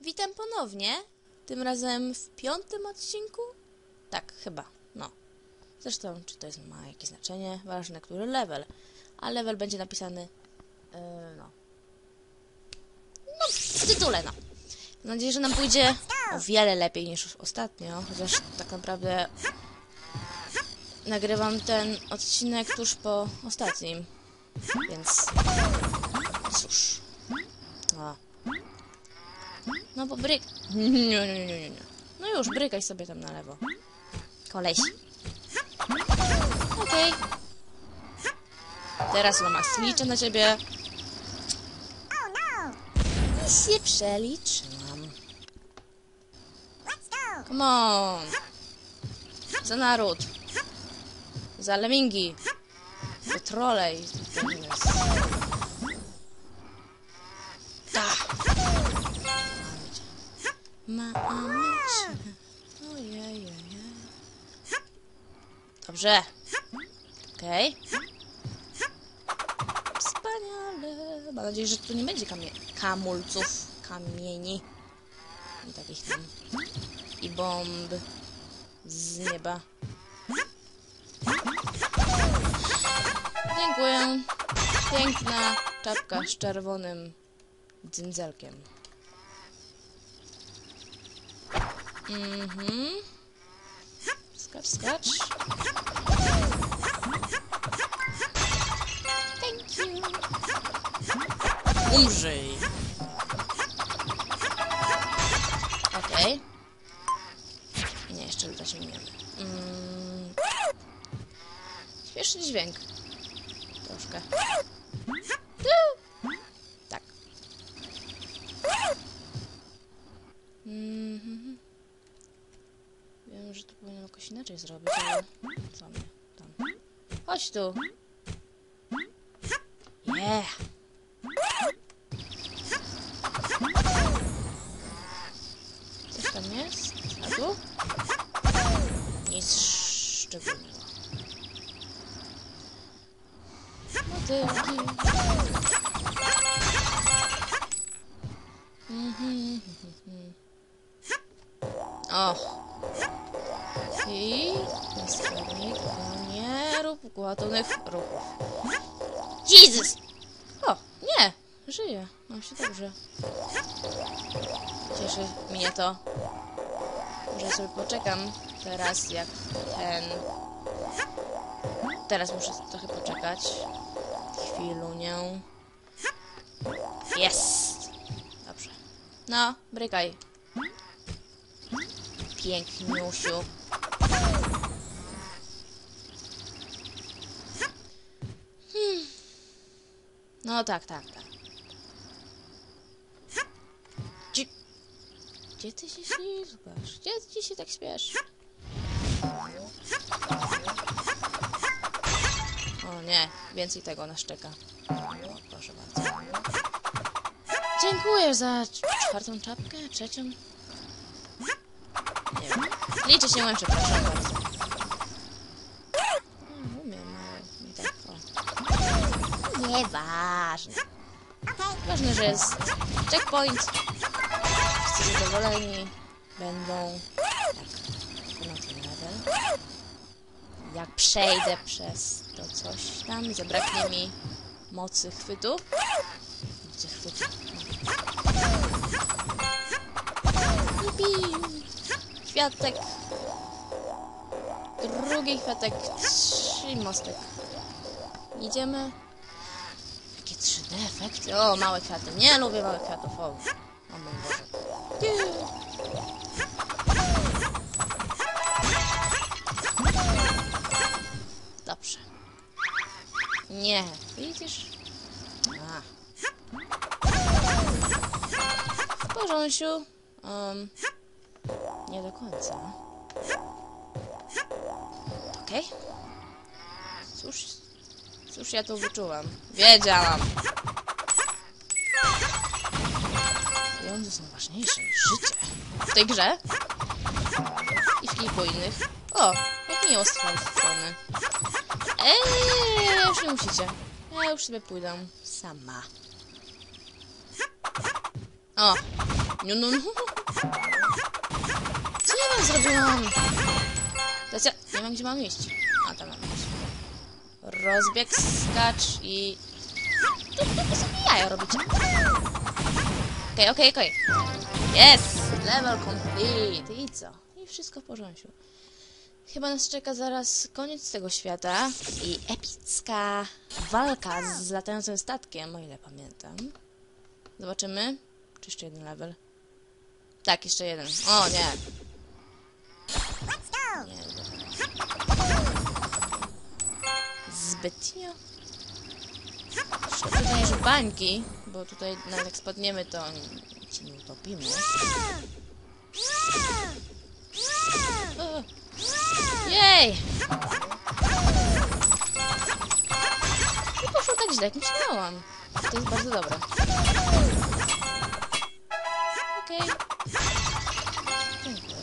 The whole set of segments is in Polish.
Witam ponownie. Tym razem w piątym odcinku? Tak, chyba. No. Zresztą, czy to jest, ma jakieś znaczenie? Ważne, który level. A level będzie napisany. Yy, no. No, w tytule, no. Mam nadzieję, że nam pójdzie o wiele lepiej niż ostatnio. Chociaż tak naprawdę nagrywam ten odcinek tuż po ostatnim. Więc. Cóż. A. No bo bryk... Nie, nie, nie, nie, nie. No już, brykaj sobie tam na lewo. Koleś. Okej. Teraz Lomax liczę na ciebie. I się przeliczyłam. Come on. Za naród. Za lemingi. Za trole i... Ojej, Dobrze. Okej. Wspaniale. Mam nadzieję, że tu nie będzie kamie kamulców, kamieni i takich tam. I bomb z nieba. Dziękuję. Piękna czapka z czerwonym dzyndzelkiem. Mhm. Skacz, skacz. Thank you. Umrzyj. Okej. Nie, jeszcze lutać nie. Mm. Dźwięk. Troszkę. Tu. Tak. Mhm. Wiem, że to powinien jakoś inaczej zrobić, ale co mnie tam. Chodź tu. Yeah. Coś tam jest? A tu? Nic szczególnego. Motylki. Mhm. I następnie nie rób gwałtownych ruchów. Jezus! O, nie! Żyję. Mam się dobrze. Cieszy mnie to. Może sobie poczekam teraz jak ten... Teraz muszę trochę poczekać. Chwilunię. Jest! Dobrze. No, brykaj. Piękniusiu. No tak, tak, tak. Gdzie, gdzie ty się ślizgasz? Gdzie ci się tak śpieszy? O nie, więcej tego nas czeka. O, proszę bardzo. Dziękuję za czwartą czapkę, trzecią. Nie wiem. Liczy się, przepraszam bardzo. No, umiem, ale nie tak o. Nieważne. Ważne, że jest checkpoint. Wszyscy zadowoleni będą. Level. Jak przejdę przez to coś tam, zabraknie mi mocy chwytu. Mocy chwytu. Jupi! Kwiatek. Drugi kwiatek. Trzy mostek. Idziemy. Jakie 3D efekty. O, małe kwiaty. Nie lubię małych kwiatów. O, o mój Boże. Dobrze. Nie. Widzisz? A. W porządku. Um, nie do końca. Okej. Cóż, cóż ja tu wyczułam? Wiedziałam. Pieniądze są ważniejsze niż życie. W tej grze? I w kilku innych. O, jak miło z strony. Eee, już nie musicie. Ja już sobie pójdę sama. O, No. Co ja wam zrobiłam? Ja nie wiem, gdzie mam iść. Rozbieg, skacz i... Tu, tu sobie jaja robicie. Okej, okej, okej. Jest! Level complete. I co? I wszystko w porządku. Chyba nas czeka zaraz koniec tego świata i epicka walka z latającym statkiem, o ile pamiętam. Zobaczymy. Czy jeszcze jeden level? Tak, jeszcze jeden. O! Nie, Zbytnio. Szkoda, że bańki, bo tutaj nawet jak spadniemy, to się nie utopimy. Jej! Nie poszło tak źle, jak myślałam. To jest bardzo dobre. Okej. Dziękuję.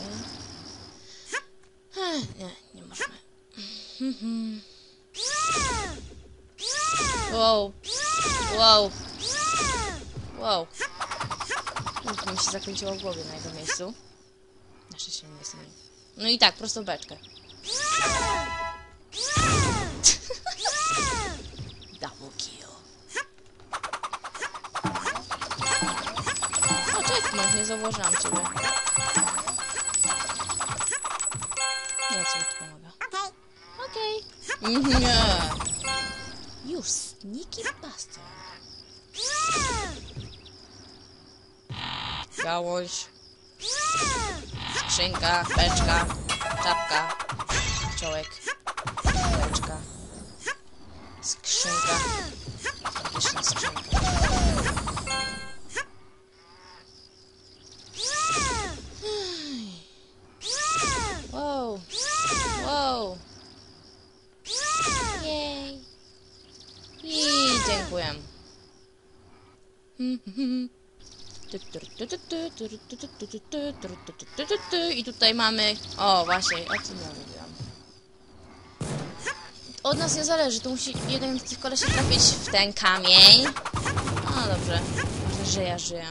Ech, Nie, nie możemy. Mhm. Wow. Wow. Wow. Uf, mi się zakręciło w głowie na jego miejscu. Na szczęście nie jestem. No i tak, prostą beczkę. Double kill. O, checkpoint, nie zauważyłam ciebie. Nie, co mi tu pomaga. Okej. Okay. Nie. You sneaky bastard. Gałąź. Skrzynka, beczka, czapka, ciołek, dziękuję. I tutaj mamy... O, właśnie, o tym ja mówiłam. Od nas nie zależy, to musi jeden z tych kolesi trafić w ten kamień. No dobrze, ważne, że ja żyję.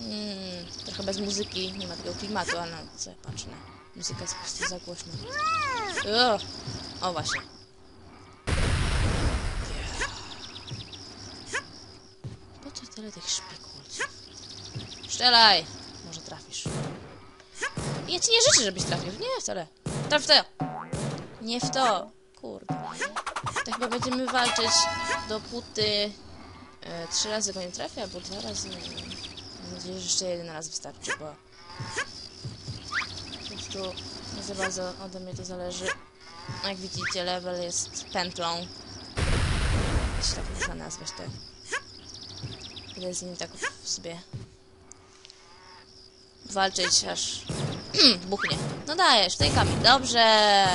Mm, trochę bez muzyki, nie ma takiego klimatu, ale no, co ja patrzę. Muzyka jest po prostu za głośna. O, o właśnie. Po co tyle tych szpikulców? Strzelaj! Może trafisz. Ja ci nie życzę, żebyś trafił. Nie, wcale. Traf w to! Nie w to! Kurde. To chyba będziemy walczyć dopóty e, trzy razy go nie trafię, albo dwa razy. Nie wiem. Mam nadzieję, że jeszcze jeden raz wystarczy, bo po prostu nie za bardzo ode mnie to zależy. Jak widzicie, level jest pętlą. Jeśli tak można nazwać, tak. Będę z nim tak sobie walczyć, aż buchnie. No dajesz, tej kamień. Dobrze!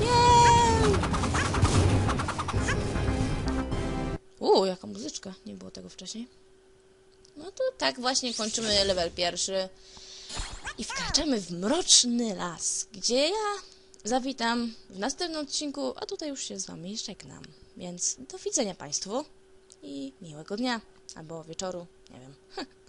Jej! Uuu, jaka muzyczka. Nie było tego wcześniej. No to tak właśnie kończymy level pierwszy. I wkraczamy w mroczny las, gdzie ja zawitam w następnym odcinku, a tutaj już się z wami żegnam. Więc do widzenia Państwu i miłego dnia albo wieczoru, nie wiem.